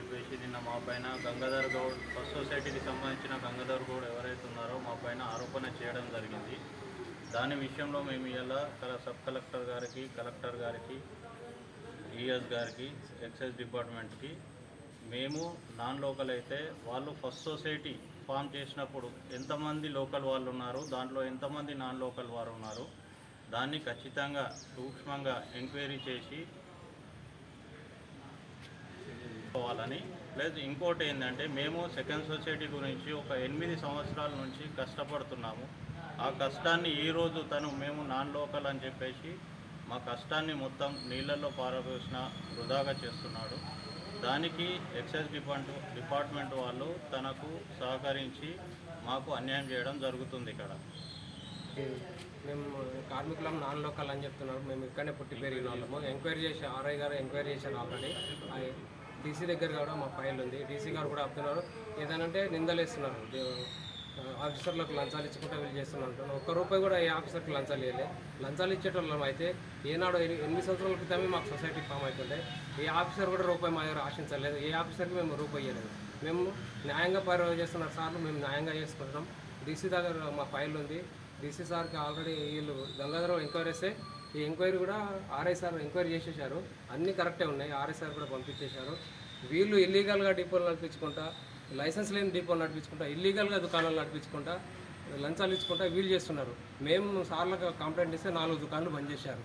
చెప్పేసి మా పైన గంగాధర్ గౌడ్ ఫస్ట్ సొసైటీకి సంబంధించిన గంగాధర్ గౌడ్ ఎవరైతే ఉన్నారో మా పైన ఆరోపణ చేయడం జరిగింది. దాని విషయంలో మేము ఇలా సబ్ కలెక్టర్ గారికి కలెక్టర్ గారికి ఈఎస్ గారికి ఎక్సైజ్ డిపార్ట్మెంట్కి మేము నాన్ లోకల్ అయితే వాళ్ళు ఫస్ట్ సొసైటీ ఫామ్ చేసినప్పుడు ఎంతమంది లోకల్ వాళ్ళు ఉన్నారు దాంట్లో ఎంతమంది నాన్ లోకల్ వారు ఉన్నారు దాన్ని ఖచ్చితంగా సూక్ష్మంగా ఎంక్వైరీ చేసి చేసుకోవాలని ప్లస్ ఇంకోటి ఏంటంటే మేము సెకండ్ సొసైటీ గురించి ఒక ఎనిమిది సంవత్సరాల నుంచి కష్టపడుతున్నాము. ఆ కష్టాన్ని ఈరోజు తను మేము నాన్ లోకల్ అని చెప్పేసి మా కష్టాన్ని మొత్తం నీళ్ళల్లో పారబోసిన వృధాగా చేస్తున్నాడు. దానికి ఎక్సైజ్ డిపార్ట్ డిపార్ట్మెంట్ వాళ్ళు తనకు సహకరించి మాకు అన్యాయం చేయడం జరుగుతుంది ఇక్కడ. మేము కార్మికులం నాన్ లోకల్ అని చెప్తున్నారు. మేము ఇక్కడనే పుట్టి పెరిగిన వాళ్ళము. ఎంక్వైరీ చేసి ఆర్ఐ గారు ఎంక్వైరీ చేశారు ఆల్రెడీ. డీసీ దగ్గర కూడా మా ఫైల్ ఉంది. డీసీ గారు కూడా చెప్తున్నారు ఏదనంటే నిందలేస్తున్నారు. ఆఫీసర్లకు లంచాలు ఇచ్చుకుంటా వీళ్ళు చేస్తున్నారు ఒక్క రూపాయి కూడా ఏ ఆఫీసర్కి లంచాలు ఇవ్వలే లంచాలు ఇచ్చేటోళ్ళం అయితే ఏనాడు ఎనిమిది సంవత్సరాల క్రితమే మాకు సొసైటీ ఫామ్ అవుతుండే ఏ ఆఫీసర్ కూడా రూపాయి మా దగ్గర ఆశించలేదు. ఏ ఆఫీసర్కి మేము రూపాయి ఇవ్వలేదు మేము న్యాయంగా పర్యవేక్షణ చేస్తున్న సార్లు. మేము న్యాయంగా చేసుకుంటున్నాం. డీసీ దగ్గర మా ఫైల్ ఉంది. డీసీ సార్కి ఆల్రెడీ వీళ్ళు గంగాధరం ఎంక్వైరీ చేస్తే ఈ ఎంక్వైరీ కూడా ఆర్ఐ సార్ ఎంక్వైరీ చేసేసారు అన్నీ కరెక్టే ఉన్నాయి. ఆర్ఐ సార్ కూడా పంపించేశారు. వీళ్ళు ఇల్లీగల్గా డిపోలు నడిపించుకుంటా లైసెన్స్ లేని డిపోలు నడిపించుకుంటా ఇల్లీగల్గా దుకాణాలు నడిపించుకుంటా లంచాలు ఇచ్చుకుంటా వీళ్ళు చేస్తున్నారు. మేము సార్లకు కంప్లైంట్ ఇస్తే నాలుగు దుకాణాలు బంద్ చేశారు.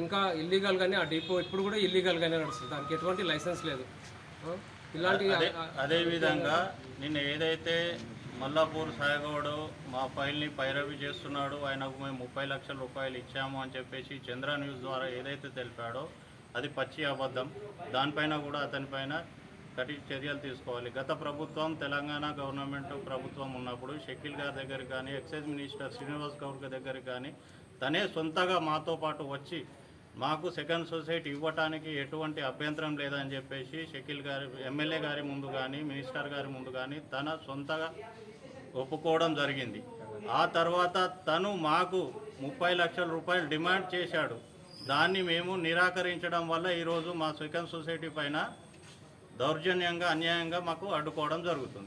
ఇంకా ఇల్లీగల్గానే ఆ డిపో ఇప్పుడు కూడా ఇల్లీగల్గానే నడుస్తుంది. దానికి ఎటువంటి లైసెన్స్ లేదు. ఇలాంటి అదే అదేవిధంగా నిన్న ఏదైతే మల్లాపూర్ సాయగౌడ్ మా ఫైల్ని పైరవి చేస్తున్నాడు. ఆయనకు మేము ముప్పై లక్షల రూపాయలు ఇచ్చాము అని చెప్పేసి చంద్ర న్యూస్ ద్వారా ఏదైతే తెలిపాడో అది పచ్చి అబద్ధం. దానిపైన కూడా అతనిపైన కఠిన చర్యలు తీసుకోవాలి. గత ప్రభుత్వం తెలంగాణ గవర్నమెంట్ ప్రభుత్వం ఉన్నప్పుడు షకీల్ గారి దగ్గర కానీ ఎక్సైజ్ మినిస్టర్ శ్రీనివాస్ గౌడ్ దగ్గర కానీ తనే సొంతగా మాతో పాటు వచ్చి మాకు సెకండ్ సొసైటీ ఇవ్వటానికి ఎటువంటి అభ్యంతరం లేదని చెప్పేసి షకీల్ గారి ఎమ్మెల్యే గారి ముందు కానీ మినిస్టర్ గారి ముందు కానీ తన సొంతగా ఒప్పుకోవడం జరిగింది. ఆ తర్వాత తను మాకు ముప్పై లక్షల రూపాయలు డిమాండ్ చేశాడు. దాన్ని మేము నిరాకరించడం వల్ల ఈరోజు మా సెకండ్ సొసైటీ పైన దౌర్జన్యంగా అన్యాయంగా మాకు అడ్డుకోవడం జరుగుతుంది.